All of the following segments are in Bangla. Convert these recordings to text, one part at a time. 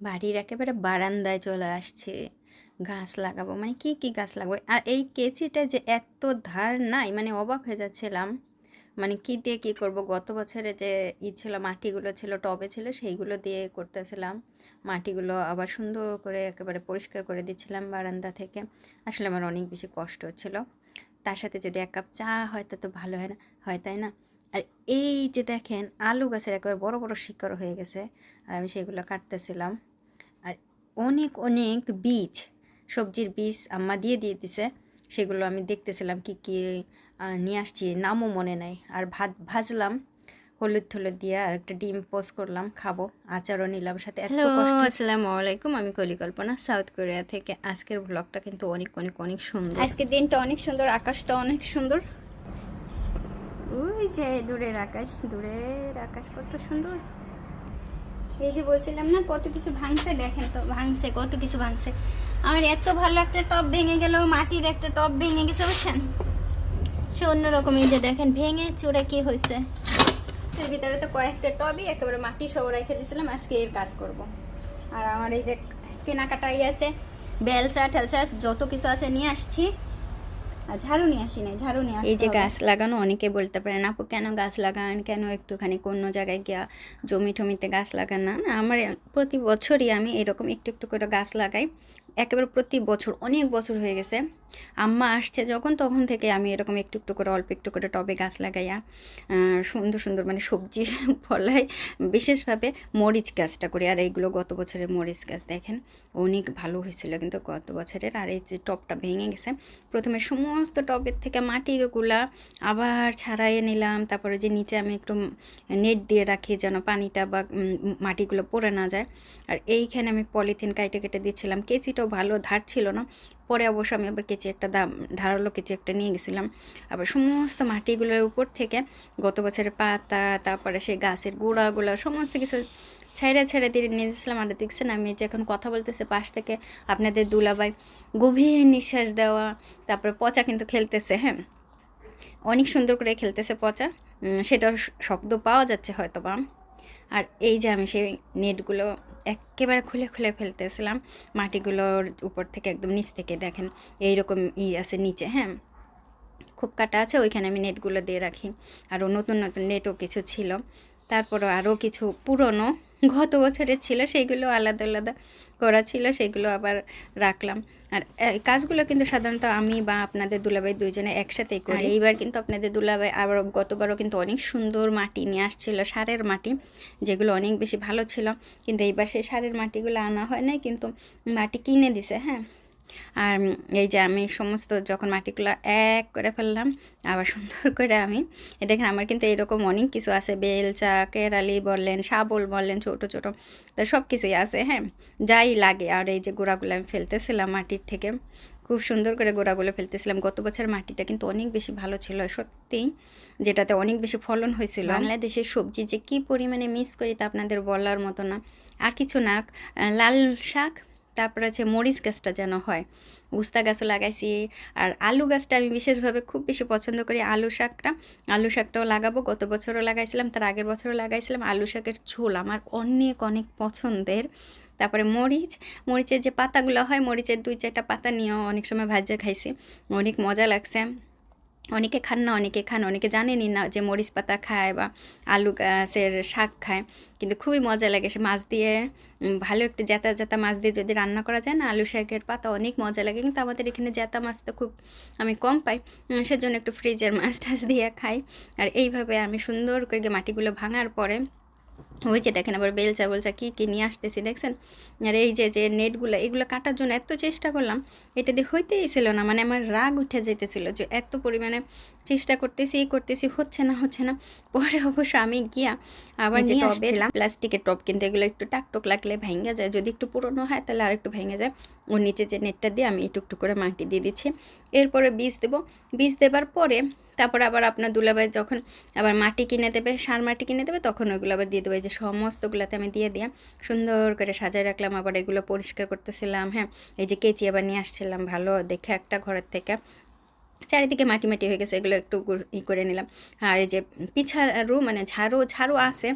বাড়ির একেবারে বারান্দায় চলে আসছে। গাছ লাগাবো মানে কি কি গাছ লাগাবো? আর এই কেচিটা যে এত ধার নাই মানে অবাক হয়ে যাচ্ছিলাম। মানে কি দিয়ে কি করব? গত বছরে যে ই ছিল, মাটিগুলো ছিল, টবে ছিল, সেইগুলো দিয়ে করতেছিলাম। মাটিগুলো আবার সুন্দর করে একেবারে পরিষ্কার করে দিচ্ছিলাম বারান্দা থেকে। আসলে আমার অনেক বেশি কষ্ট হচ্ছিল। তার সাথে যদি এক কাপ চা হয়, তা তো ভালো হয় না, হয় তাই না? আর এই যে দেখেন, আলু গাছের একেবারে বড় বড় শিকড় হয়ে গেছে। আর আমি সেগুলো কাটতেছিলাম। আর অনেক অনেক বীজ সবজির বীজ আম্মা দিয়ে দিয়ে দিছে। সেগুলো আমি দেখতেছিলাম কি কি নিয়ে আসছি নামও মনে নাই। আর ভাত ভাজলাম হলুদ টলুদ দিয়ে আর একটা ডিম পোস্ট করলাম খাব আচারও নিলাম সাথে এত কষ্ট। আসসালামু আলাইকুম আমি কলিকল্পনা সাউথ কোরিয়া থেকে। আজকের ব্লগটা কিন্তু অনেক অনেক অনেক সুন্দর। আজকের দিনটা অনেক সুন্দর আকাশটা অনেক সুন্দর। ওই যে দূরের আকাশ দূরের আকাশ কত সুন্দর। এই যে বলছিলাম না, কত কিছু ভাঙছে, দেখেন তো, ভাঙছে, কত কিছু ভাঙছে। আমার এত ভালো একটা টপ ভেঙে গেল, মাটির একটা টপ ভেঙে গেছে, বুঝছেন? সে অন্যরকম এই যে দেখেন, ভেঙে চুরে কি হয়েছে? এর ভিতরে তো কয়েকটা টবই, একেবারে মাটি সব রেখে দিয়েছিলাম, আজকে এর কাজ করব। আর আমার এই যে কেনাকাটাই আছে, বেলচা টেলচা যত কিছু আছে নিয়ে আসছি। ঝাড়ু নিয়ে আসি নাই ঝাড়ু নিয়ে এই যে গাছ লাগানো অনেকে বলতে পারেন আপু কেন গাছ লাগান? কেন একটুখানি অন্য জায়গায় গিয়া জমি টমিতে গাছ লাগান? না না আমার প্রতি বছরই আমি এরকম একটু একটু করে গাছ লাগাই। একেবারে প্রতি বছর অনেক বছর হয়ে গেছে। আম্মা আসছে যখন, তখন থেকে আমি এরকম একটু একটু করে, অল্প একটু করে টবে গাছ লাগাইয়া সুন্দর সুন্দর মানে সবজি ফলাই বিশেষভাবে মরিচ গাছটা করি। আর এইগুলো গত বছরের মরিচ গাছ দেখেন, অনেক ভালো হয়েছিল কিন্তু গত বছরের। আর এই যে টবটা ভেঙে গেছে, প্রথমে সমস্ত টবের থেকে মাটিগুলা আবার ছাড়াইয়ে নিলাম। তারপরে যে নিচে আমি একটু নেট দিয়ে রাখি যেন পানিটা বা মাটিগুলো পড়ে না যায়। আর এইখানে আমি পলিথিন কাইটে কেটে দিচ্ছিলাম কেচিটাও ভালো ধার ছিল না। পরে অবশ্য আমি আবার কেচি একটা দাম, ধারালো কেচি একটা নিয়ে গেছিলাম। আবার সমস্ত মাটিগুলোর উপর থেকে গত বছরের পাতা, তারপরে সেই গাছের গোড়াগুলো, সমস্ত কিছু ছেড়ে ছেড়ে দিয়ে নিয়ে গেছিলাম। আর দেখছেন, আমি যে এখন কথা বলতেছে, পাশ থেকে আপনাদের দুলাবাই গভীর নিঃশ্বাস দেওয়া, তারপরে পচা কিন্তু খেলতেছে হ্যাঁ? অনেক সুন্দর করে খেলতেছে পচা। শ- শব্দ পাওয়া যাচ্ছে হয়তো বা আর এই যে আমি সেই নেটগুলো একেবারে খুলে খুলে ফেলতেছিলাম। মাটিগুলোর উপর থেকে একদম নিচ থেকে, দেখেন, এইরকম ই আছে নিচে হ্যাঁ? খুব কাটা আছে, ওইখানে আমি নেটগুলো দিয়ে রাখি। আরও নতুন নতুন নেটও কিছু ছিল। তারপরও আরও কিছু পুরনো গত বছরের ছিল, সেইগুলো আলাদা আলাদা করা ছিল সেগুলো আবার রাখলাম। আর কাজগুলো কিন্তু সাধারণত আমি বা আপনাদের দুলাভাই দুইজনে একসাথেই করি। এইবার কিন্তু আপনাদের দুলাভাই আবার গতবারও কিন্তু অনেক সুন্দর মাটি নিয়ে আসছিল সারের মাটি যেগুলো অনেক বেশি ভালো ছিল। কিন্তু এইবার সেই সারের মাটিগুলো আনা হয় নাই কিন্তু মাটি কিনে দিছে হ্যাঁ। আর এই যে আমি সমস্ত যখন মাটিগুলো এক করে ফেললাম, আবার সুন্দর করে আমি দেখেন আমার কিন্তু এরকম অনেক কিছু আছে বেলচা কেরালি বললেন, শাবল বললেন, ছোট ছোট, তো সব কিছুই আছে হ্যাঁ যাই লাগে। আর এই যে গোড়াগুলো আমি ফেলতেছিলাম মাটির থেকে, খুব সুন্দর করে গোড়াগুলো ফেলতেছিলাম। গত বছর মাটিটা কিন্তু অনেক বেশি ভালো ছিল সত্যিই যেটাতে অনেক বেশি ফলন হয়েছিল। বাংলাদেশের সবজি যে কি পরিমাণে মিস করি তা আপনাদের বলার মতো না। আর কিছু না লাল শাক তারপরে হচ্ছে মরিচ গাছটা যেন হয়। উস্তা গাছও লাগাইছি আর আলু গাছটা আমি বিশেষভাবে খুব বেশি পছন্দ করি আলু শাকটা। আলু শাকটাও লাগাবো, গত বছরও লাগাইছিলাম, তার আগের বছরও লাগাইছিলাম। আলু শাকের ঝোল আমার অনেক অনেক পছন্দের। তারপরে মরিচ, মরিচের যে পাতাগুলো হয়, মরিচের দুই, চারটা পাতা নিয়েও অনেক সময় ভাজা খাইছি। অনেক মজা লাগছে। অনেকে খান না, অনেকে খান, অনেকে জানেনই না যে মরিচ পাতা খায় বা আলু গাছের শাক খায়, কিন্তু খুবই মজা লাগে। সে মাছ দিয়ে ভালো একটু জ্যাতা জ্যাতা মাছ দিয়ে যদি রান্না করা যায় না, আলু শাকের পাতা অনেক মজা লাগে। কিন্তু আমাদের এখানে জ্যাতা মাছ তো খুব আমি কম পাই সেজন্য একটু ফ্রিজের মাছ টাছ দিয়ে খাই। আর এইভাবে আমি সুন্দর করে মাটিগুলো ভাঙার পরে ওই যে দেখেন আবার বেলচা বেলচা কী কী নিয়ে আসতেছি দেখছেন? আর এই যে যে নেটগুলো এগুলো কাটার জন্য এত চেষ্টা করলাম এটা দিয়ে হইতেই ছিল না। মানে আমার রাগ উঠে যেতেছিল যে এত পরিমাণে চেষ্টা করতেছি এই করতেছি হচ্ছে না হচ্ছে না। পরে অবশ্য আমি গিয়া আবার নিয়ে আসছিলাম। প্লাস্টিকের টপ কিন্তু এগুলো একটু টাকটুক লাগলে ভেঙে যায়। যদি একটু পুরনো হয় তাহলে আর একটু ভেঙে যায়। ওর নিচে যে নেটটা দিয়ে আমি একটু করে মাটি দিয়ে দিচ্ছি। এরপরে বীজ দেবো। বীজ দেবার পরে তারপর আবার আপনার দুলাভাই যখন আবার মাটি কিনে দেবে, সার মাটি কিনে দেবে, তখন ওইগুলো আবার দিয়ে দেবে। যে সমস্তগুলোতে আমি দিয়ে দিয়ে সুন্দর করে সাজায় রাখলাম, আবার এগুলো পরিষ্কার করতেছিলাম হ্যাঁ? এই যে কেচি আবার নিয়ে আসছিলাম, ভালো দেখে একটা ঘরের থেকে। চারিদিকে মাটি মাটি হয়ে গেছে, এগুলো একটু ই করে নিলাম। আর এই যে পিছারু মানে ঝাড়ু ঝাড়ু আছে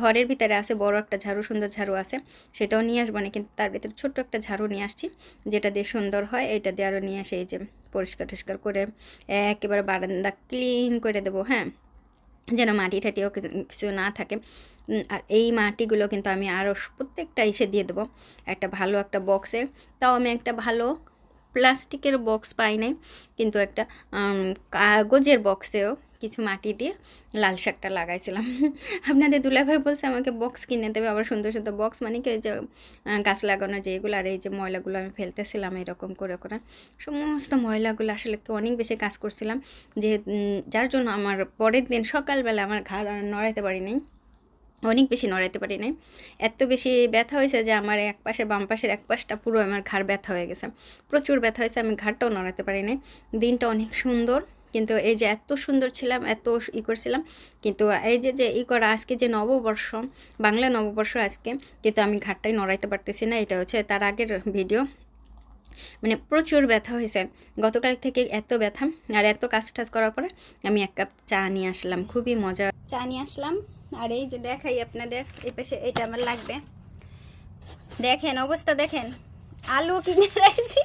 ঘরের ভিতরে আছে, বড় একটা ঝাড়ু, সুন্দর ঝাড়ু আছে, সেটাও নিয়ে আসব না, কিন্তু তার ভিতরে ছোট্ট একটা ঝাড়ু নিয়ে আসছি, যেটা দিয়ে সুন্দর হয়, এটা দিয়ে আরও নিয়ে আসে এই যে পরিষ্কার টরিষ্কার করে একেবারে বারান্দা ক্লিন করে দেবো হ্যাঁ? যেন মাটি ঠাটিও কিছু কিছু না থাকে। আর এই মাটিগুলো কিন্তু আমি আরও প্রত্যেকটা এসে দিয়ে দেবো। একটা ভালো একটা বক্সে তাও আমি একটা ভালো প্লাস্টিকের বক্স পাই নাই, কিন্তু একটা কাগজের বক্সেও কিছু মাটি দিয়ে লাল শাকটা লাগাইছিলাম। আপনাদের দুলাভাই বলছে আমাকে বক্স কিনে দেবে, আবার সুন্দর সুন্দর বক্স মানে কি যে গাছ লাগানো যেগুলো, আর এই যে ময়লাগুলো আমি ফেলতেছিলাম এরকম করে করে। সমস্ত ময়লাগুলো আসলে অনেক বেশি কাজ করছিলাম, যে যার জন্য আমার পরের দিন সকালবেলা আমার ঘাড় নড়াইতে পারি নাই। অনেক বেশি নড়াইতে পারি নাই। এত বেশি ব্যথা হয়েছে যে আমার এক পাশে বাম পাশের এক পাশটা পুরো আমার ঘাড় ব্যথা হয়ে গেছে। প্রচুর ব্যথা হয়েছে, আমি ঘাড়টাও নড়াতে পারি নাই। দিনটা অনেক সুন্দর, কিন্তু এই যে এত সুন্দর ছিলাম, এত ই করছিলাম, কিন্তু এই যে যে ই করা, আজকে যে নববর্ষ, বাংলা নববর্ষ আজকে, কিন্তু আমি ঘাটটাই নড়াইতে পারতেছি না, এটা হচ্ছে তার আগের ভিডিও। মানে প্রচুর ব্যথা হয়েছে। গতকাল থেকে এত ব্যথা, আর এত কাজ টাজ করার পরে আমি এক কাপ চা নিয়ে আসলাম, খুবই মজা। চা নিয়ে আসলাম। আর এই যে দেখাই আপনাদের, এই পাশে এটা আমার লাগবে। দেখেন, অবস্থা দেখেন। আলু কিনে রাখছি।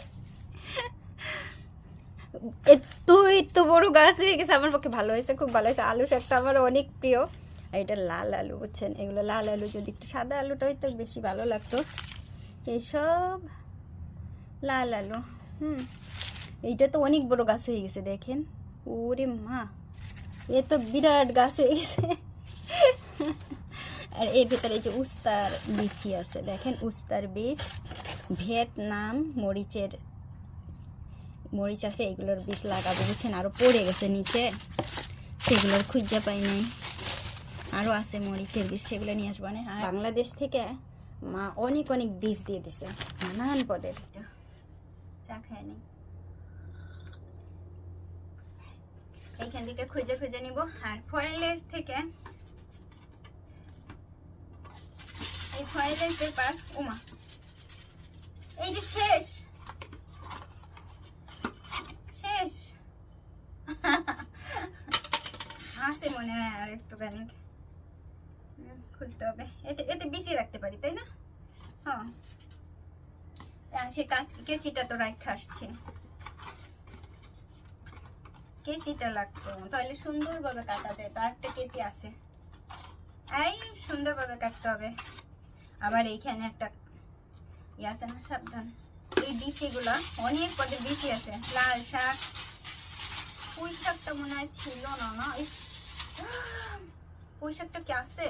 এত এত বড় গাছ হয়ে গেছে, আমার পক্ষে ভালো হয়েছে, খুব ভালো হয়েছে। আলু শাকটা আমার অনেক প্রিয়। আর এটা লাল আলু, বুঝছেন? এগুলো লাল আলু, যদি একটু সাদা আলুটা হইতো, বেশি ভালো লাগতো। এইসব লাল আলু, হুম। এইটা তো অনেক বড় গাছ হয়ে গেছে, দেখেন। ওরে মা, এ তো বিরাট গাছ হয়ে গেছে। আর এর ভেতরে যে উস্তার বিচি আছে, দেখেন উস্তার বীজ। ভিয়েতনাম মরিচের, মরিচ আছে, এগুলোর বীজ লাগাবো, বুঝছেন? আরও পড়ে গেছে নিচে, সেগুলোর খুঁজে পাই নাই। আরও আছে মরিচের বীজ, সেগুলো নিয়ে আসব। না আর বাংলাদেশ থেকে মা অনেক অনেক বীজ দিয়ে দিছে, নানান পদের। চা খায় নি। এইখান থেকে খুঁজে খুঁজে নিব। আর ফয়েলের থেকে এই ফয়েলের পেপার ওমা। এই যে শেষ। শেষ। আছে মনে হয় আর একটুখানি। খুঁজতে হবে। এতে এতে বিচি রাখতে পারি, তাই না? হ্যাঁ। সে কাঁচ কেচিটা তো রাখা আসছে? কেচিটা লাগতো? তাহলে সুন্দরভাবে কাটা যায় তো একটা কেচি আছে। এই, সুন্দরভাবে কাটতে হবে। আবার এইখানে একটা ইয়ে আছে না, সাবধান। এই বিচিগুলো, অনেক পদের বিচি আছে, লাল শাক, পুঁই শাকটা মনে হয় ছিল না না পুঁই শাকটা কি আছে?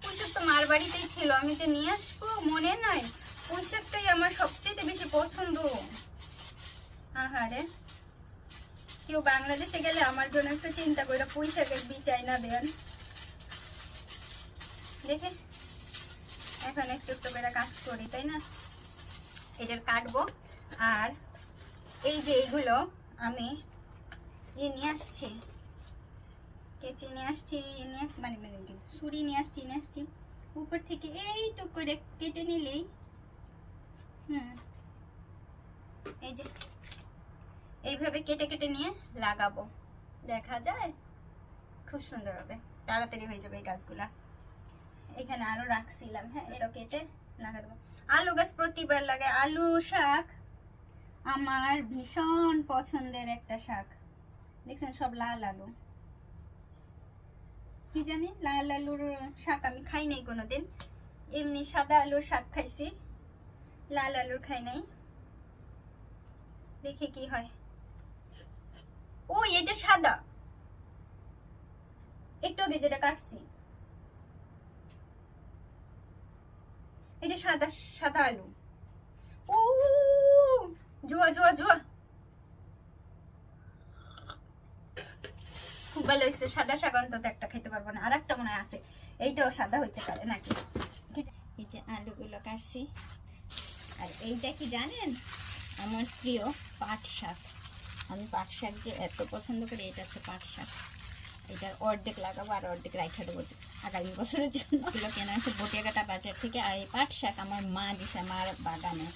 পুঁই শাক তো মার বাড়িতেই ছিল, আমি যে নিয়ে আসব মনে নাই। পুঁই শাকটাই আমার সবচেয়ে বেশি পছন্দ। আহারে, কেউ বাংলাদেশে গেলে আমার জন্য একটু চিন্তা করে পুঁই শাকের বীজ না দেন। দেখে। এখন একটু একটু করে কাজ করি, তাই না? এটার কাটবো। আর এই যে এইগুলো আমি ইয়ে নিয়ে আসছি। কেচি নিয়ে আসছি ইয়ে নিয়ে মানে মানে ছুরি নিয়ে আসছি নিয়ে আসছি। উপর থেকে এইটুক করে কেটে নিলেই, হুম, এই যে এইভাবে কেটে কেটে নিয়ে লাগাবো। দেখা যায়? খুব সুন্দর হবে। তাড়াতাড়ি হয়ে যাবে এই গাছগুলা এখানে আরও রাখছিলাম হ্যাঁ এটা কেটে লাগা দেবো আলু গাছ প্রতিবার লাগে। আলু শাক আমার ভীষণ পছন্দের একটা শাক। দেখছেন, সব লাল আলু। কি জানি, লাল আলুর শাক আমি খাই নাই কোনোদিন। এমনি সাদা আলুর শাক খাইছি, লাল আলুর খাই নাই। দেখি কি হয়। ও এটা সাদা। একটু আগে যেটা কাটছি। এটা সাদা সাদা আলু। ও, জোয়া জোয়া জোয়া। খুব ভালো হয়েছে। সাদা শাক অন্তত একটা খেতে পারব না। আর একটা মনে হয় আছে। এইটাও সাদা হইতে পারে নাকি? এই যে আলুগুলো কাটছি। আর এইটা কি জানেন? আমার প্রিয় পাট শাক। আমি পাট শাক যে এত পছন্দ করি, এটা হচ্ছে পাট শাক। এটার অর্ধেক লাগাবো আর অর্ধেক রাখা দেবো আগামী বছরের জন্য। এগুলো কেনা হয়েছে বটিয়াকাটা বাজার থেকে আর এই পাট শাক আমার মা দিছে আমার বাগানে।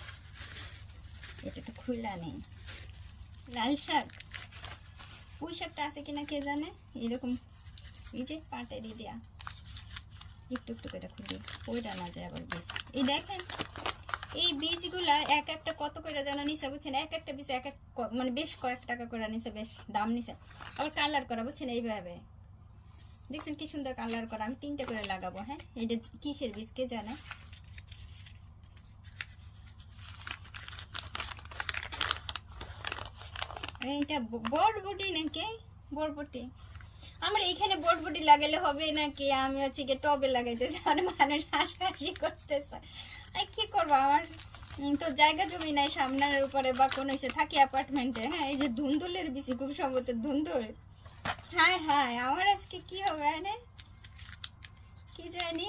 এটা তো খুললা নেই। লাল শাক? পুঁই শাকটা আছে কিনা কে জানে? এরকম এই যে পাটেরই দেয়া একটু একটু করে খুঁজি ওইটা না যায় আবার বীজ এই দেখেন এই বীজগুলা এক একটা কত করে যেন নিছে, বুঝছেন? এক একটা বীজ এক এক মানে বেশ কয়েক টাকা করে নিছে, বেশ দাম নিছে। আবার কালার করা, বুঝছেন? এইভাবে। দেখছেন কি সুন্দর কালার করা। আমি তিনটে করে লাগাবো হ্যাঁ? এটা কিসের বীজ, কে জানে? এইটা ব- বরবটি নাকি? বরবটি। আমার এইখানে বরবটি লাগালে হবে নাকি? আমি হচ্ছে গিয়ে টবে লাগাইতেছি আর মানুষ হাসাহাসি করতেছে। কি করব আমার তো জায়গা জমি নাই সামনের উপরে বা কোনো এসে থাকি অ্যাপার্টমেন্টে হ্যাঁ? এই যে ধুন্দুলের বেশি খুব সম্ভবত ধুন্দুল। হায় হায়, আমার আজকে কি হবে আরে কি জানি?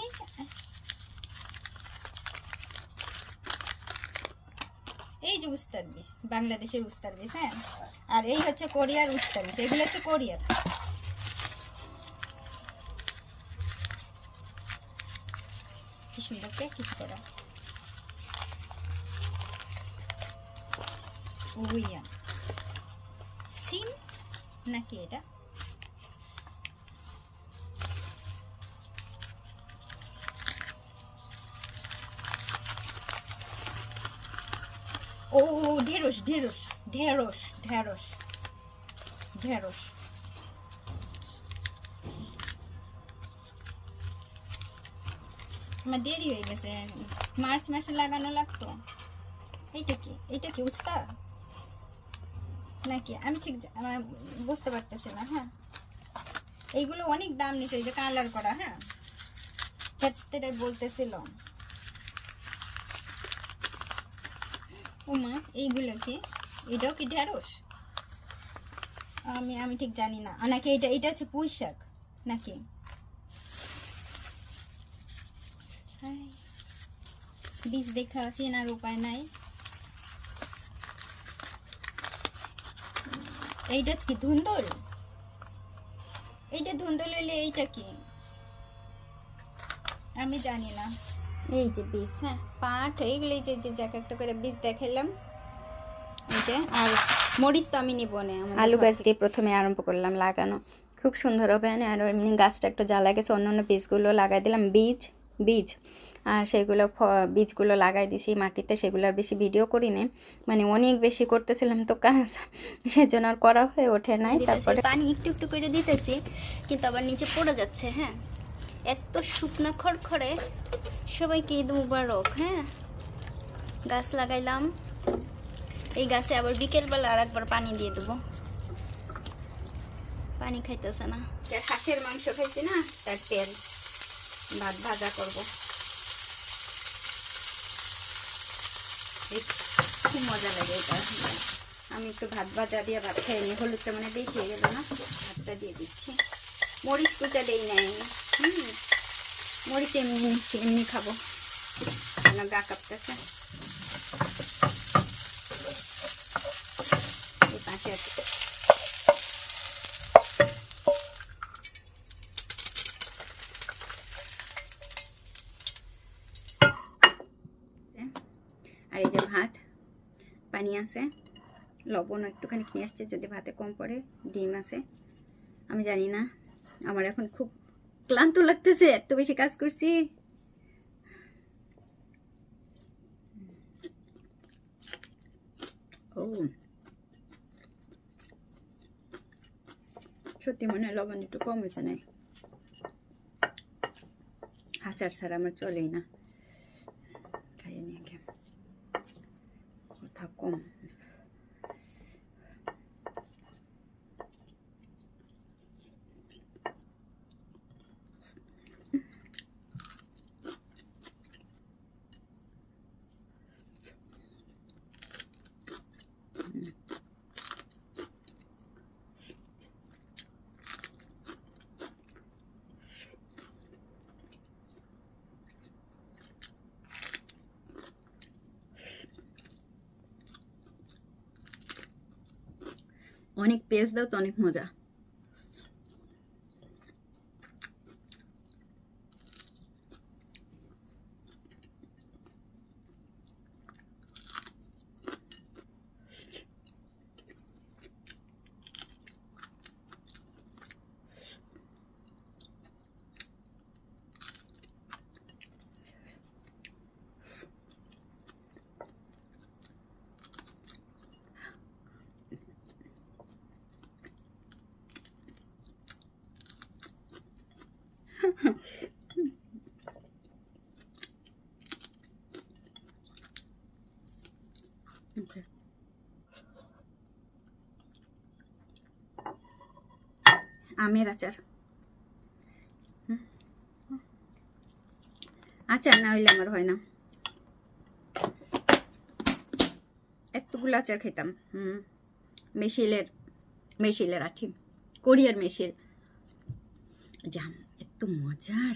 এই যে উস্তার বীজ বাংলাদেশের উস্তার বীজ হ্যাঁ? আর এই হচ্ছে কোরিয়ার উস্তার বীজ এগুলো হচ্ছে কোরিয়ার। কি সুন্দর প্র্যাকটিস করা? ওইয়া সিম নাকি এটা ও, ঢেঁড়স ঢেঁড়স ঢেঁড়স ঢেঁড়স ঢেঁড়স আমার দেরি হয়ে গেছে। মার্চ মাসে লাগানো লাগতো। এইটা কি? এইটা কি উস্তা? নাকি? আমি ঠিক বুঝতে পারতেছি না হ্যাঁ। এইগুলো অনেক দাম নিছে, এই যে কালার করা হ্যাঁ। ক্ষেত্রে বলতেছিল। উমা, এইগুলো কি? এটাও কি ঢেঁড়স? আমি আমি ঠিক জানি না। নাকি এটা এটা হচ্ছে পুঁই শাক, নাকি? বীজ দেখা, চেনার উপায় নাই। এইটা কি ধুন্দল? এইটা ধুন্দল হলে এইটা কি? আমি জানি না। এই যে বীজ হ্যাঁ পাট এইগুলো এই যে যে এক একটা করে বীজ দেখাইলাম। এই যে আর মরিচ তো আমি নিব না আলু গাছ দিয়ে প্রথমে আরম্ভ করলাম লাগানো। খুব সুন্দর হবে না আর এমনি গাছটা একটু জ্বালা গেছে অন্য অন্য বীজগুলো লাগাই দিলাম বীজ। বীজ। আর সেগুলো বীজগুলো লাগাই দিছি মাটিতে সেগুলো আর বেশি ভিডিও করি নি মানে অনেক বেশি করতেছিলাম তো কাজ সেজন্য আর করা হয়ে ওঠে নাই। তারপরে পানি একটু একটু করে দিতেছি কিন্তু আবার নিচে পড়ে যাচ্ছে হ্যাঁ। এত শুকনো খড়খড়ে সবাইকে ঈদ মুবারক হ্যাঁ। গাছ লাগাইলাম এই গাছে আবার বিকেলবেলা আর একবার পানি দিয়ে দেবো। পানি খাইতেছে না। হাঁসের মাংস খাইছি না তার তেল। ভাত ভাজা করব। খুব মজা লাগে এটা। আমি একটু ভাত ভাজা দিয়ে ভাত খেয়ে নিই। হলুদটা মানে বেশি হয়ে গেল না? ভাতটা দিয়ে দিচ্ছি। মরিচ কুচা দেই নাই। হুম। মরিচ এমনি এমনি খাব। কেন গা কাঁপতেছে এই পাশে আছে আর এই যে ভাত পানি আছে। লবণ একটুখানি নিয়ে আসছে, যদি ভাতে কম পড়ে, ডিম আছে। আমি জানি না, আমার এখন খুব ক্লান্ত লাগতেছে, এত বেশি কাজ করছি। ও। সত্যি মনে হয় লবণ একটু কম হয়েছে নাই। আচার ছাড়া আমার চলেই না খাইয়ে নিয়ে গে কথা কম অনেক পেজ দাও তো অনেক মজা। আমের আচার। আচার না হইলে আমার হয় না। এতগুলো আচার খেতাম। হুম। মেশিলের মেশিলের আঠি কোরিয়ার মেশিল। জাম, এত মজার।